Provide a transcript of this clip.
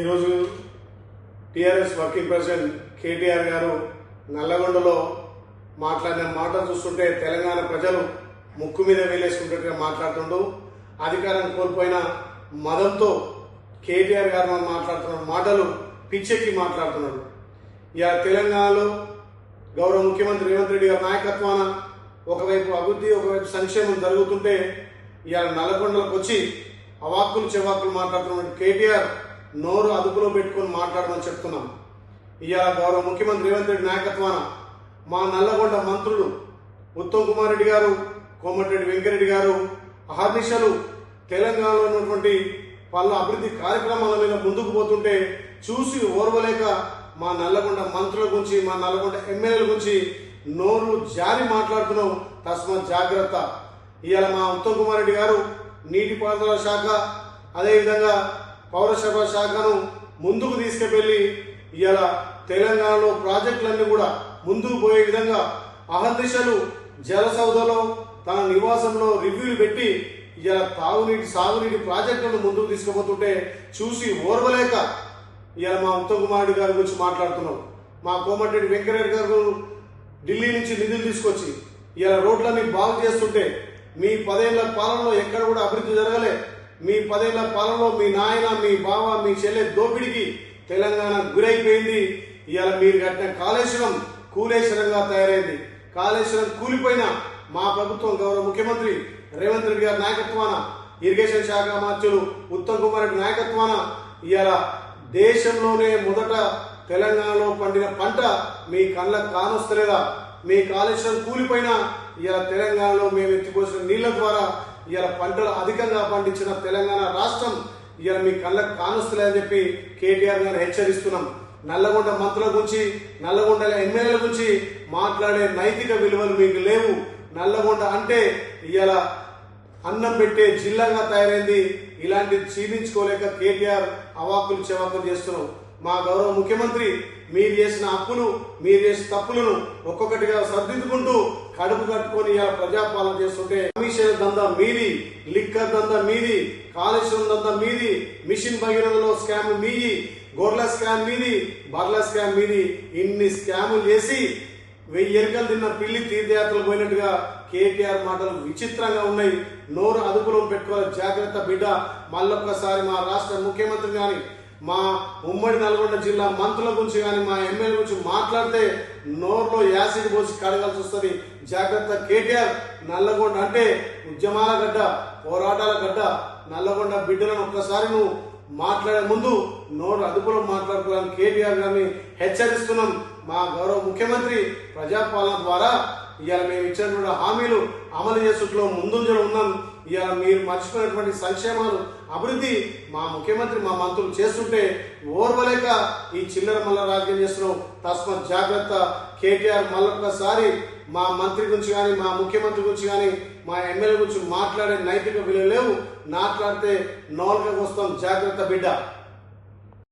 ఈరోజు TRS working president KTR గారు నల్లగొండలో మాట్లాడిన మాట చూస్తుంటే తెలంగాణ ప్రజలు ముక్కు మీద వేలేసుకుంటే మాట్లాడుతుండు. అధికారం కోల్పోయిన మదంతో కేటీఆర్ గారు మాట్లాడుతున్న మాటలు పిచ్చెక్కి మాట్లాడుతున్నాడు. ఇక తెలంగాణలో గౌరవ ముఖ్యమంత్రి రేవంత్ రెడ్డి గారి నాయకత్వాన ఒకవైపు అభివృద్ధి ఒకవైపు సంక్షేమం జరుగుతుంటే ఇవాళ నల్లగొండలకు వచ్చి అవాక్కులు చెవాకులు మాట్లాడుతున్న కేటీఆర్ నోరు అదుపులో పెట్టుకొని మాట్లాడమని చెప్తున్నాం. ఇవాళ గౌరవ ముఖ్యమంత్రి రేవంత్ రెడ్డి నాయకత్వాన మా నల్లగొండ మంత్రులు ఉత్తమ్ కుమార్ రెడ్డి గారు కోమటిరెడ్డి వెంకరెడ్డి గారు అహర్నిశలు తెలంగాణలో ఉన్నటువంటి వాళ్ళ అభివృద్ధి కార్యక్రమాల మీద ముందుకు పోతుంటే చూసి ఓర్వలేక మా నల్లగొండ మంత్రుల గురించి మా నల్లగొండ ఎమ్మెల్యేల గురించి నోరు జారి మాట్లాడుతున్నాం. తస్మాత్ జాగ్రత్త. ఇవాళ మా ఉత్తమ్ కుమార్ రెడ్డి గారు నీటిపారుదల శాఖ అదేవిధంగా పౌరసభ శాఖను ముందుకు తీసుకువెళ్ళి ఇలా తెలంగాణలో ప్రాజెక్టులన్నీ కూడా ముందుకు పోయే విధంగా అహర్నిశలు జలసౌధలో తన నివాసంలో రివ్యూలు పెట్టి ఇలా తాగునీటి సాగునీటి ప్రాజెక్టులను ముందుకు తీసుకుపోతుంటే చూసి ఓర్వలేక ఇలా మా ఉత్తమ్ కుమారుడు గారి గురించి మాట్లాడుతున్నాం. మా కోమటిరెడ్డి వెంకటరెడ్డి గారు ఢిల్లీ నుంచి నిధులు తీసుకొచ్చి ఇలా రోడ్లన్నీ బాగు చేస్తుంటే మీ పదేళ్ళ పాలనలో ఎక్కడ కూడా అభివృద్ధి జరగలే. మీ పదేళ్ళ పాలనలో మీ నాయన మీ బావ మీ చెల్లె దోపిడికి తెలంగాణ గురైపోయింది. ఇవాళ మీరు కట్టిన కాళేశ్వరం కూలేశ్వరంగా తయారైంది. కాళేశ్వరం కూలిపోయిన మా ప్రభుత్వం గౌరవ ముఖ్యమంత్రి రేవంత్ రెడ్డి గారి నాయకత్వాన ఇరిగేషన్ శాఖ మంత్రులు ఉత్తమ్ కుమార్ రెడ్డి నాయకత్వాన ఇవాళ దేశంలోనే మొదట తెలంగాణలో పండిన పంట మీ కళ్ళకు కానొస్తలేదా? మీ కాళేశ్వరం కూలిపోయినా ఇలా తెలంగాణలో మేము ఎత్తిపోసిన నీళ్ళ ద్వారా ఇవాళ పంటలు అధికంగా పండించిన తెలంగాణ రాష్ట్రం ఇవాళ మీ కళ్ళకు కానొస్తలేదని చెప్పి కేటీఆర్ గారు హెచ్చరిస్తున్నాం. నల్లగొండ మంత్రుల గురించి నల్లగొండ ఎమ్మెల్యేల గురించి మాట్లాడే నైతిక విలువలు మీకు లేవు. నల్లగొండ అంటే ఇవాళ అన్నం పెట్టే జిల్లాగా తయారైంది. ఇలాంటి క్షీణించుకోలేక కేటీఆర్ అవాకులు చెవాకులు చేస్తున్నాం. మా గౌరవ ముఖ్యమంత్రి మీరు చేసిన అప్పులు మీరు చేసిన తప్పులను ఒక్కొక్కటిగా సర్దిద్దుకుంటూ కడుపు కట్టుకొని ఇలా ప్రజాపాలన చేస్తుంటే కమిషన్ దందా మీది లిక్కర్ దందా మీది కాలుష్యం దందా మీది మిషన్ భగీరథలో స్కామ్ మీది గొర్రెల స్కామ్ మీది బర్ల స్కామ్ మీది ఇన్ని స్కాములు చేసి వెయ్యి ఎరుకలు తిన్న పిల్లి తీర్థయాత్రలు పోయినట్టుగా కేటీఆర్ మాటలు విచిత్రంగా ఉన్నాయి. నోరు అదుపులో పెట్టుకోవాలి. జాగ్రత్త బిడ్డ. మళ్ళొక్కసారి మా రాష్ట్ర ముఖ్యమంత్రి కానీ మా ఉమ్మడి నల్గొండ జిల్లా మంత్రుల గురించి కానీ మా ఎమ్మెల్యే గురించి మాట్లాడితే నోరులో యాసిడ్ పోసి కడగాల్సి వస్తుంది. జాగ్రత్త కేటీఆర్ నల్లగొండ అంటే ఉద్యమాల గడ్డ పోరాటాల గడ్డ. నల్లగొండ బిడ్డలను ఒక్కసారి నువ్వు మాట్లాడే ముందు నోరు అదుపులో మాట్లాడుకోవాలని కేటీఆర్ గారిని హెచ్చరిస్తున్నాం. మా గౌరవ ముఖ్యమంత్రి ప్రజాపాలన ద్వారా ఇవాళ మేము ఇచ్చినటువంటి హామీలు అమలు చేసుట్లో ముందుంజలో ఉన్నాం. ఇలా మీరు మర్చిపోయినటువంటి సంక్షేమాలు అభివృద్ధి మా ముఖ్యమంత్రి మా మంత్రులు చేస్తుంటే ఓర్వలేక ఈ చిల్లర మల్ల రాజకీయం చేస్తున్నాం తస్మత్ జాగ్రత్త. కేటీఆర్ మళ్ళొక్కసారి మా మంత్రి గురించి కానీ మా ముఖ్యమంత్రి గురించి కానీ మా ఎమ్మెల్యే గురించి మాట్లాడే నైతిక విలువ లేవు. మాట్లాడితే నోల్గా వస్తాం. జాగ్రత్త బిడ్డ.